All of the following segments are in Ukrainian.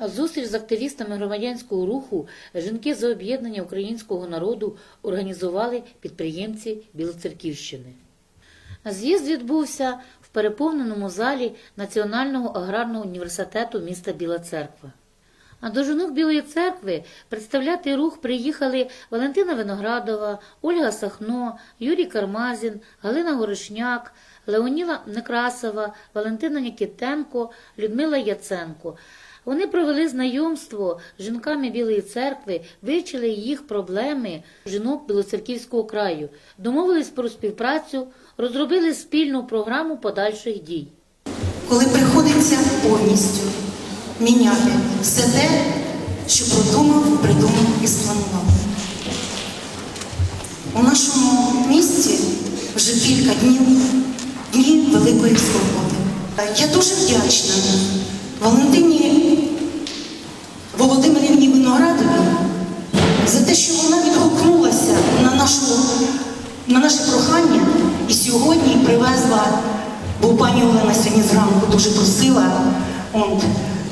Зустріч з активістами громадянського руху жінки за об'єднання українського народу організували підприємці Білоцерківщини. З'їзд відбувся в переповненому залі Національного аграрного університету міста Біла Церква. А до жінок Білої церкви представляти рух приїхали Валентина Виноградова, Ольга Сахно, Юрій Кармазін, Галина Горошняк, Леоніла Некрасова, Валентина Нікітенко, Людмила Яценко. Вони провели знайомство з жінками Білої церкви, вивчили їх проблеми жінок Білоцерківського краю, домовились про співпрацю, розробили спільну програму подальших дій. коли приходиться повністю міняти все те, що продумав, придумав і спланував. У нашому місті вже кілька днів дні великої свободи. Я дуже вдячна Валентині Володимирівні Виноградовій за те, що вона відгукнулася на, нашу, на наше прохання і сьогодні привезла, бо пані Олена сьогодні зранку дуже просила он,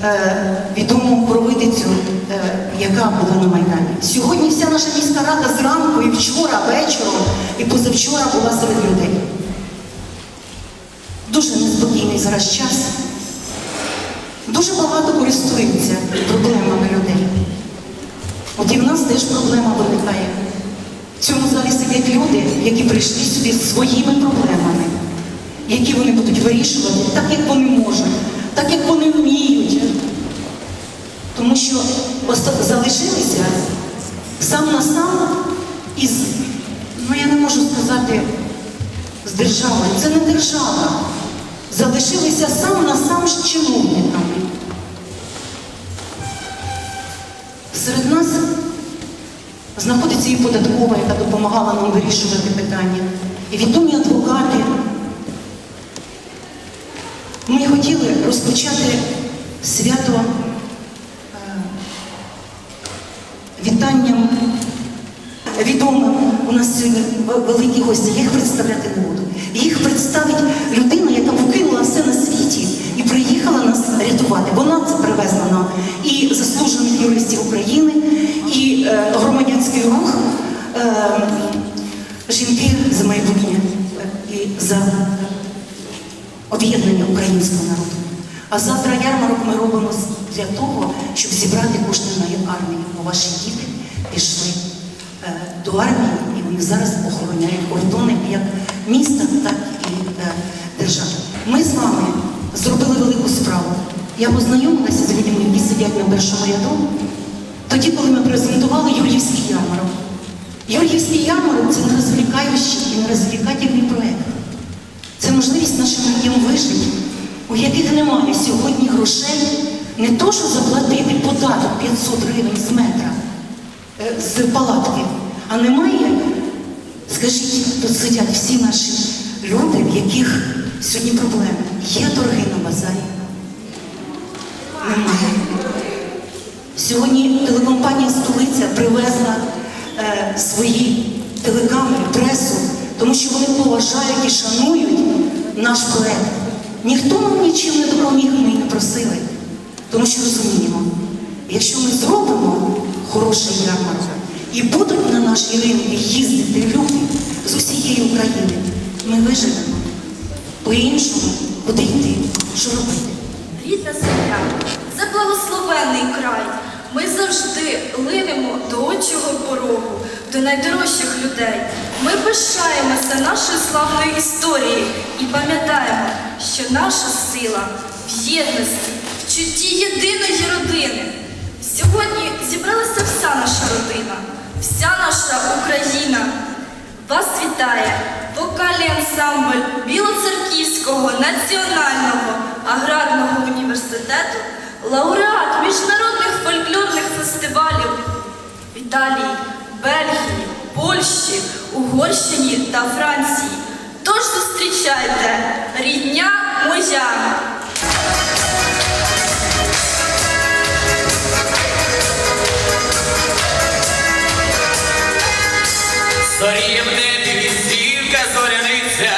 е, відому провидицю, е, яка була на Майдані. Сьогодні вся наша міська рада зранку і вчора вечором, і позавчора була серед людей. Дуже неспокійний зараз час. Дуже багато користуються проблемами людей. От і в нас теж проблема виникає. В цьому залі сидять люди, які прийшли сюди зі своїми проблемами, які вони будуть вирішувати так, як вони можуть, так, як вони вміють. Тому що залишилися сам на сам із, ну я не можу сказати, з державою. Це не держава. Залишилися сам на сам з чиновниками. Серед нас знаходиться і податкова, яка допомагала нам вирішувати питання, і відомі адвокати. Ми хотіли розпочати свято е, вітанням відомим. У нас сьогодні великі гості, я їх представляти не буду. За об'єднання українського народу. А завтра ярмарок ми робимо для того, щоб зібрати кошти на армію, бо ваші діти пішли е, до армії, і вони зараз охороняють кордони як міста, так і е, держави. Ми з вами зробили велику справу. Я познайомилася з людьми, які сидять на першому ряду, тоді, коли ми презентували Юр'ївський ярмарок. Юр'ївський ярмарок це не розвлікаючий і не розвлікательний проєкт. Це можливість нашим людям вижити, у яких немає сьогодні грошей не то, що заплатити податок 500 гривень з метра е, з палатки, а немає, скажіть, тут сидять всі наші люди, в яких сьогодні проблеми. Є торги на базарі? Немає. Сьогодні телекомпанія Столиця привезла е, свої телекамери, пресу, тому що вони поважають і шанують наш проект. Ніхто нам нічим не допоміг, ми не просили. Тому що розуміємо, якщо ми зробимо хороший ярмарок і будуть на наші ринки їздити люди з усієї України, ми виживемо. По-іншому, куди йти, що робити? Рідна земля, це благословенний край. Ми завжди линемо до отчого порогу, до найдорожчих людей. Ми пишаємося нашою славною історією і пам'ятаємо, що наша сила в єдності, в чутті єдиної родини. Сьогодні зібралася вся наша родина, вся наша Україна. Вас вітає вокальний ансамбль Білоцерківського національного аграрного університету, лауреат міжнародних фольклорних фестивалів Італії, Бельгії, Польщі, Угорщині та Франції. Тож зустрічайте рідня моя! Зоріє в небі зоряниця,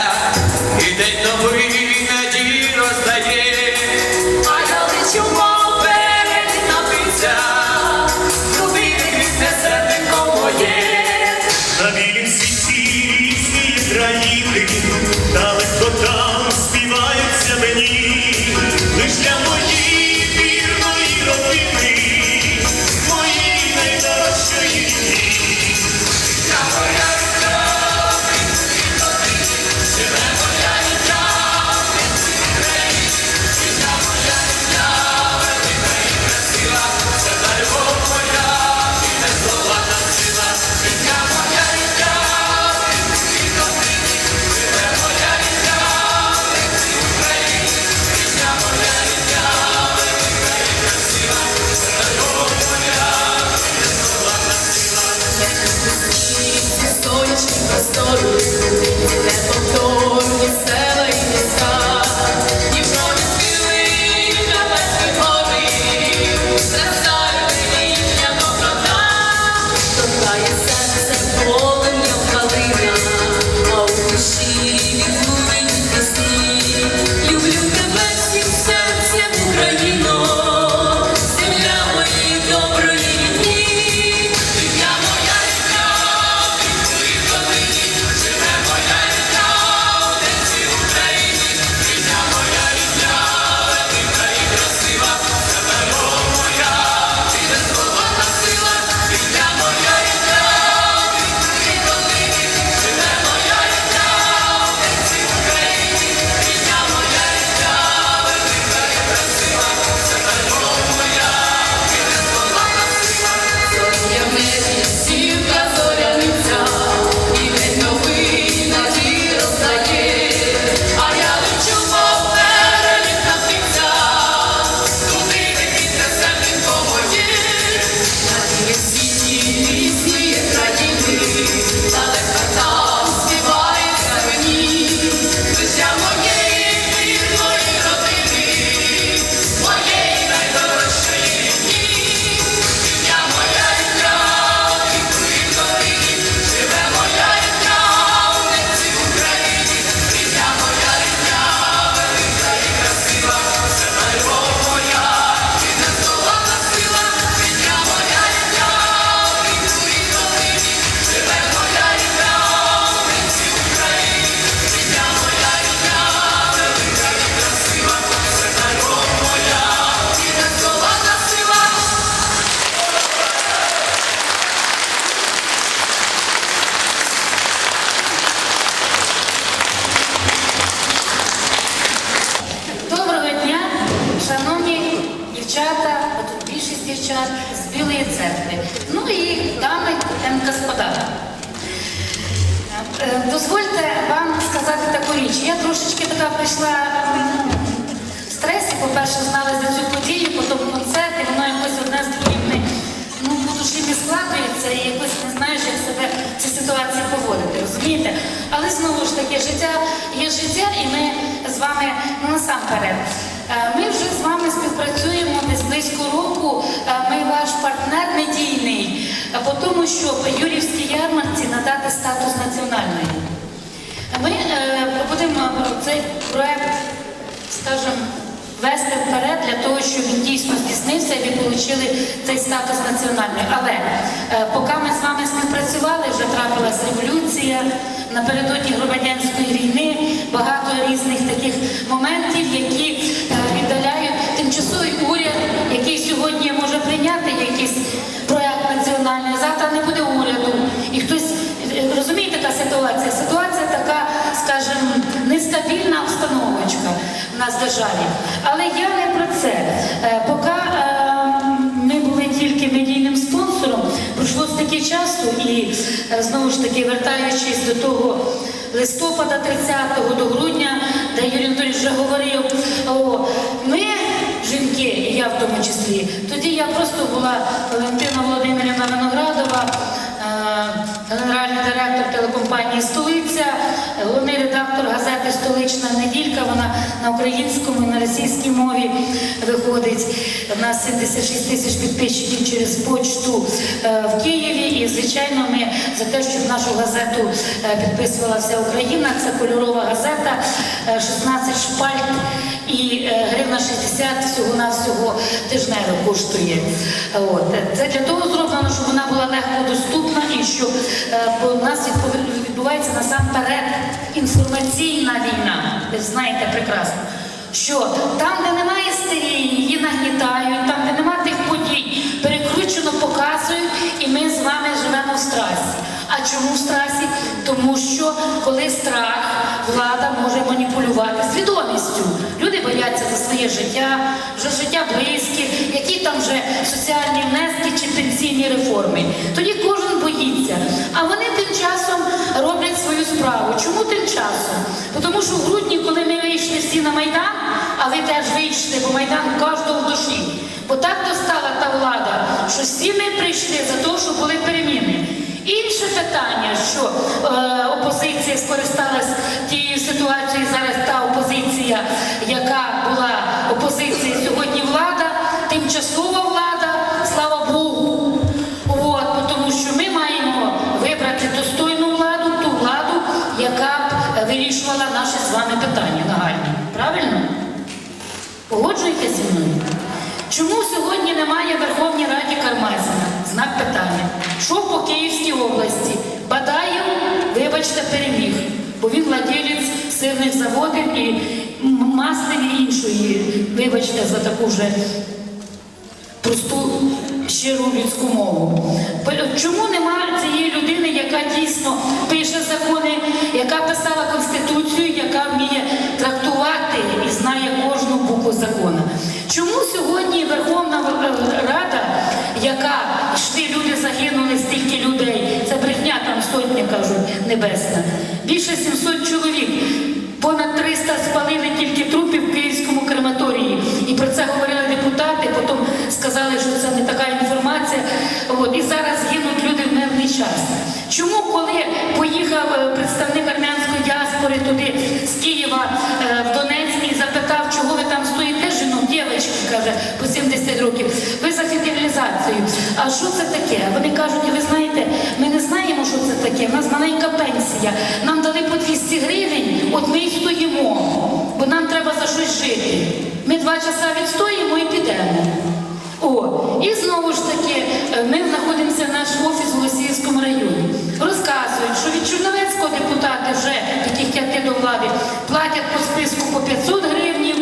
є життя, і ми з вами ну, насамперед. е, Ми вже з вами співпрацюємо десь близько року. Е, Ми ваш партнер медійний, е, по тому, щоб Юрівській ярмарці надати статус національної. Ми е, будемо цей проект, скажімо, вести вперед для того, щоб він дійсно здійснився і ви отримали цей статус національний. Але е, поки ми з вами співпрацювали, вже трапилась революція напередодні громадянської війни, багато різних таких моментів, які віддаляють тимчасовий уряд, який сьогодні може прийняти якийсь проект національний, а завтра не буде уряду. І хтось е, розумієте, яка ситуація? Ситуація така, скажімо, нестабільна обстановочка в нас в державі. Але я не про це. Е, Поки пройшло часу, і е, знову ж таки, вертаючись до того листопада 30-го до грудня, де Юрій Анатолійович вже говорив, о, ми жінки, і я в тому числі. Тоді я просто була Валентина Володимирівна Виноградова, генеральний директор телекомпанії Столиця, головний редактор газети Столична неділька. Вона на українському і на російській мові виходить. У нас 76 тисяч підписчиків через почту е, в Києві. І звичайно, ми за те, щоб нашу газету е, підписувала вся Україна. Це кольорова газета, е, 16 шпальт і е, гривна 60 всього на всього тижнево коштує. От. Це для того зроблено, щоб вона була легко доступна і щоб е, бо в нас відбувається насамперед інформаційна війна. Ви знаєте прекрасно. Що там, де немає істерії, її нагнітають, там, де немає тих подій, перекручено показують, і ми з вами живемо в страсі. Чому в страсі? Тому що коли страх, влада може маніпулювати свідомістю. Люди бояться за своє життя, за життя близьких, які там вже соціальні внески чи пенсійні реформи. Тоді кожен боїться. А вони тим часом роблять свою справу. Чому тим часом? Тому що в грудні, коли ми вийшли всі на Майдан, а ви теж вийшли, бо Майдан кожного в душі. Бо так достала та влада, що всі ми прийшли за те, щоб були переміни. Інше питання, що е, опозиція скористалась тією ситуацією, зараз та опозиція, яка була опозицією, сьогодні влада, тимчасова влада, слава Богу. От, тому що ми маємо вибрати достойну владу, ту владу, яка б е, вирішувала наші з вами питання нагальні. Правильно? Погоджуєтеся зі мною? Чому сьогодні немає в Верховній Раді Кармазіна? Знак питання. Що по Київській області? Бадаєв, переміг, бо він владелець сирних заводів і м- і іншої, вибачте, за таку вже просту щиру людську мову. Чому немає цієї людини, яка дійсно пише закони, яка писала конституцію, яка вміє трактувати і знає кожну букву закону? Чому сьогодні Верховна Рада, яка йшли люди загинули, стільки людей, брехня там сотня кажуть небесна, більше 700 чоловік. Понад 300 спалили тільки трупів в Київському крематорії. І про це говорили депутати, потім сказали, що це не така інформація. От, і зараз гинуть люди в мирний час. Чому, коли поїхав е, представник армянської діаспори туди з Києва е, в Донецьк і запитав, чого ви там стоїте, жінок, дівчатки, каже, по 70 років, ви за федералізацію. А що це таке? Вони кажуть, ви знаєте, ми не знаємо, що це таке. У нас маленька пенсія. Нам дали по 200 гривень, от ми і стоїмо, бо нам треба за щось жити. Ми два часа відстоїмо і підемо. О, і знову ж таки, е, ми знаходимося наш офіс в Голосіївському районі. Розказують, що від Чорновецького депутата вже таких як до влади платять по списку по 500 гривнів,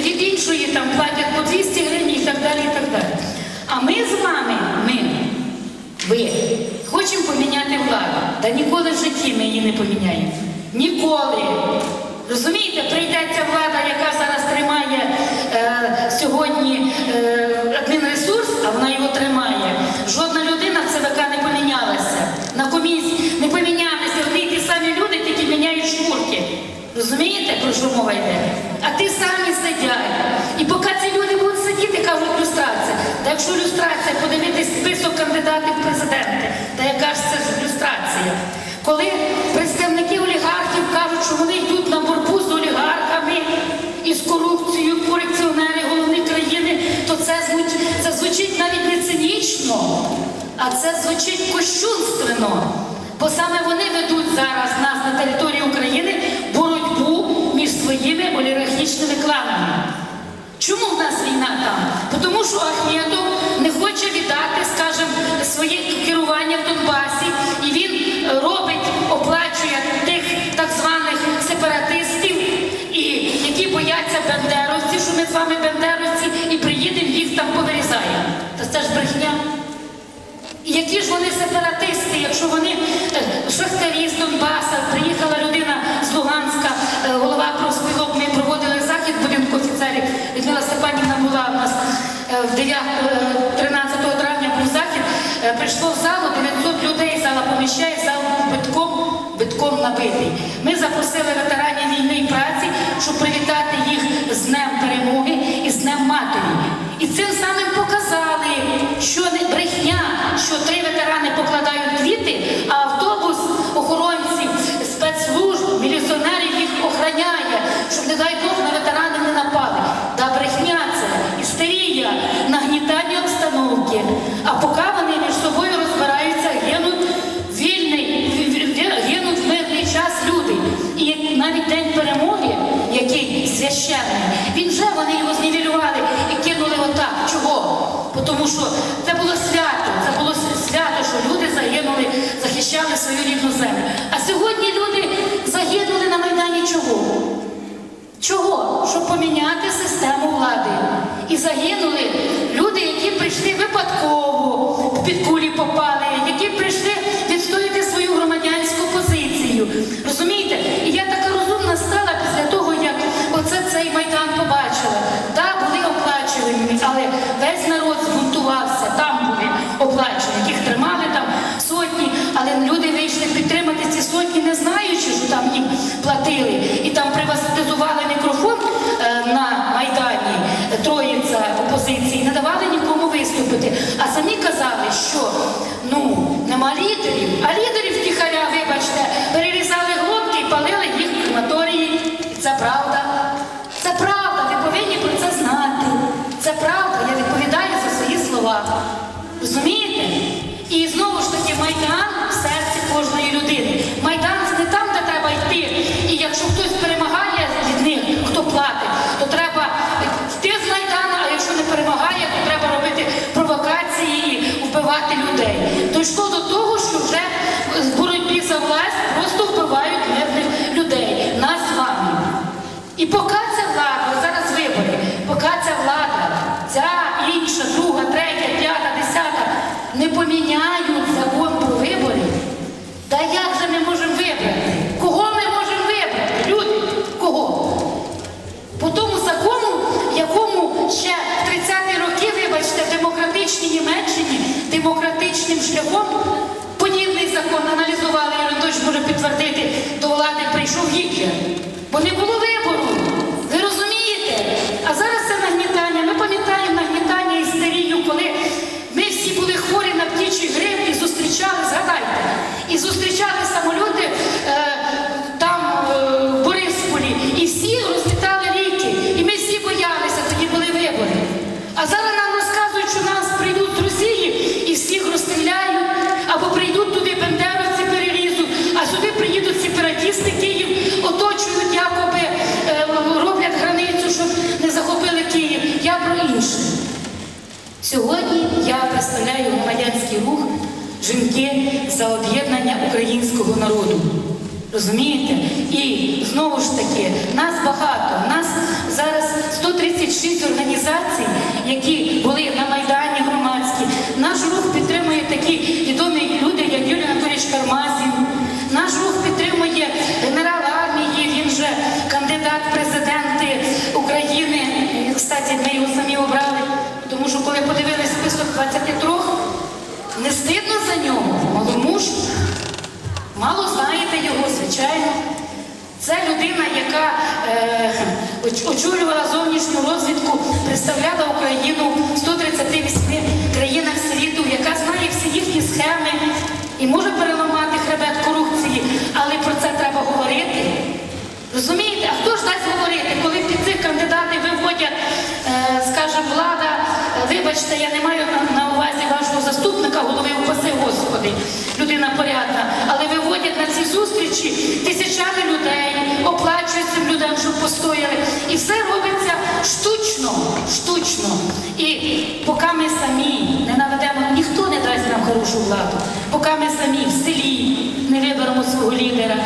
від іншої там платять по 200 гривень і так далі. і так далі. А ми з вами, ми, ви, хочемо поміняти владу. Та ніколи в житті ми її не поміняємо. Ніколи. Розумієте, прийдеться влада, яка зараз тримає е, сьогодні е, адмінресурс, а вона його тримає. Жодна людина в ЦВК не помінялася. На комісії не помінялися одні ті самі люди, тільки міняють шкурки. Розумієте, про що мова йде? А ті самі сидять. І поки ці люди будуть сидіти, кажуть люстрація. Та якщо люстрація, подивитись список кандидатів в президенти, та яка ж це ж люстрація? Коли представники олігархів кажуть, що вони йдуть на боротьбу з олігархами і з корупцією, корупціонери голови країни, то це звучить, це звучить навіть не цинічно, а це звучить кощунственно. Бо саме вони ведуть зараз нас на території України боротьбу між своїми олігархічними кланами. Чому в нас війна там? Тому що Ахметов не хоче віддати, скажімо, своє керування в Донбасі, і він е, робить, оплачує тих так званих сепаратистів, і які бояться бендеровців, що ми з вами бендеровці, і приїдемо їх там повирізаємо. Та це ж брехня. І які ж вони сепаратисти, якщо вони е, шахтарі з Донбаса, приїхала людина з Луганська, е, голова профспілок, ми проводили захід в будинку офіцерів. Людмила Степанівна була у нас е, 9, е, 13 травня був захід, Е, прийшло в залу 900 людей, зала поміщає, зал битком, битком набитий. Ми запросили ветеранів Тому що це було свято, це було свято, що люди загинули, захищали свою рідну землю. А сьогодні люди загинули на Майдані чого? Чого? Щоб поміняти систему влади. І загинули люди, які прийшли випадково, під кулі попали, які прийшли відстояти свою громадянську позицію. Розумієте? І я така розумна стала після того, як оце цей майдан побачила. Так, були оплачувані, але весь народ збунтувався, там були оплачені, яких тримали там сотні, але люди вийшли підтримати ці сотні, не знаючи, що там їм платили. do escudo do шляхом представляю громадянський рух жінки за об'єднання українського народу. Розумієте? І знову ж таки, нас багато. Нас зараз 136 організацій, які були на Майдані громадські. Наш рух підтримує такі відомі люди, як Юрій Анатолійович Кармазін. Наш рух підтримує генерал армії, він же кандидат в президенти України. Кстати, ми подивилися список 23. Не стидно за нього, маломуж. Мало знаєте його, звичайно. Це людина, яка е, очолювала зовнішню розвідку, представляла Україну в 138 країнах світу, яка знає всі їхні схеми і може переламати хребет корупції, але про це треба говорити. Розумієте, а хто ж дасть говорити, коли під виводять, е, скаже влада, вибачте, я не маю на увазі вашого заступника, голови упаси Господи, людина порядна, але виводять на ці зустрічі тисячами людей, оплачують цим людям, щоб постояли. І все робиться штучно, штучно. І поки ми самі не наведемо, ніхто не дасть нам хорошу владу, поки ми самі в селі не виберемо свого лідера,